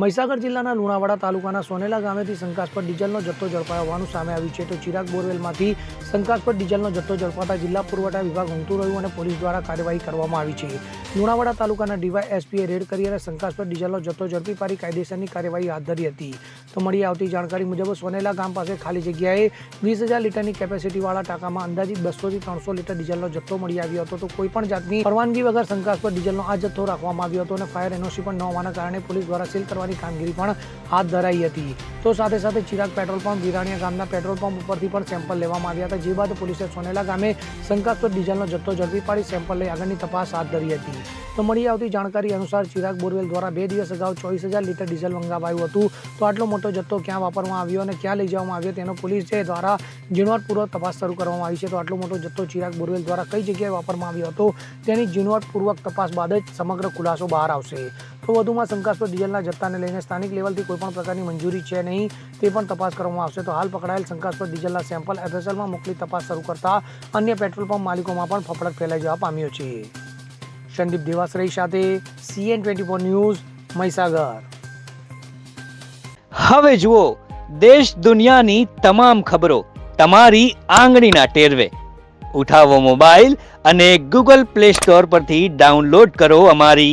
મહીસાગર જિલ્લાના લુણાવાડા તાલુકાના સોનેલા ગામેથી શંકાસ્પદ ડીઝલનો જથ્થો ઝડપાયો હોવાનું સામે આવ્યું છે. તો ચિરાગ બોરવેલમાંથી શંકાસ્પદ ડીઝલનો જથ્થો ઝડપાતા જિલ્લા પુરવઠા વિભાગ ઊંઘતું રહ્યું અને પોલીસ દ્વારા કાર્યવાહી કરવામાં આવી છે. લુણાવાડા તાલુકાના ડીવાય એસપીએ રેડ કરી અને શંકાસ્પદ ડીઝલનો જથ્થો ઝડપી પાડી કાયદેસરની કાર્યવાહી હાથ ધરી હતી. તો મળી આવતી જાણકારી મુજબ સોનેલા ગામ પાસે ખાલી જગ્યાએ વીસ હજાર લીટરની કેપેસિટીવાળા ટાંકામાં અંદાજિત બસોથી ત્રણસો લીટર ડીઝલનો જથ્થો મળી આવ્યો હતો. તો કોઈ પણ જાતની પરવાનગી વગર શંકાસ્પદ ડીઝલનો આ જથ્થો રાખવામાં આવ્યો હતો અને ફાયર એનઓસી પણ ન હોવાના કારણે પોલીસ દ્વારા સીલ કરવાની કામગીરી પણ હાથ ધરાઈ હતી. તો સાથે સાથે ચિરાગ પેટ્રોલ પંપ, વિરાણીયા ગામના પેટ્રોલ પંપ ઉપરથી પણ સેમ્પલ લેવામાં આવ્યા હતા. જે બાદ પોલીસે સોનેલા ગામે શંકાસ્પદ ડીઝલનો જથ્થો ઝડપી પાડી સેમ્પલ લઈ આગળની તપાસ હાથ ધરી હતી. તો મળી આવતી જાણકારી અનુસાર ચિરાગ બોરવેલ દ્વારા બે દિવસ અગાઉ ચોવીસ હજાર લીટર ડીઝલ મંગાવાયું હતું. તો આટલો મોટો જથ્થો ક્યાં વાપરવામાં આવ્યો અને ક્યાં લઈ જવામાં આવ્યો તેનો પોલીસ દ્વારા ઝીણવટપૂર્વક તપાસ શરૂ કરવામાં આવી છે. તો આટલો મોટો જથ્થો ચિરાગ બોરવેલ દ્વારા કઈ જગ્યાએ વાપરવામાં આવ્યો હતો તેની ઝીણવટપૂર્વક તપાસ બાદ જ સમગ્ર ખુલાસો બહાર આવશે. વધુમાં શંકાસ્પદ ડીઝલના જથ્થાને લઈને સ્થાનિક લેવલથી કોઈપણ પ્રકારની મંજૂરી છે નહીં, તે પણ તપાસ કરવામાં આવશે. તો હાલ પકડાયેલ શંકાસ્પદ ડીઝલના સેમ્પલ એફએસએલમાં મોકલી તપાસ શરૂ કરતા અન્ય પેટ્રોલ પંપ માલિકોમાં પણ ફફડાટ ફેલાઈ જવા પામ્યો છે. સંદીપ દેવાશ્રય સાથે CN twenty four news, Mahisagar. હવે જુઓ, દેશ દુનિયાની તમામ ખબરો તમારી આંગળીના ટેરવે. ઉઠાવો મોબાઈલ અને ગૂગલ પ્લે સ્ટોર પરથી ડાઉનલોડ કરો અમારી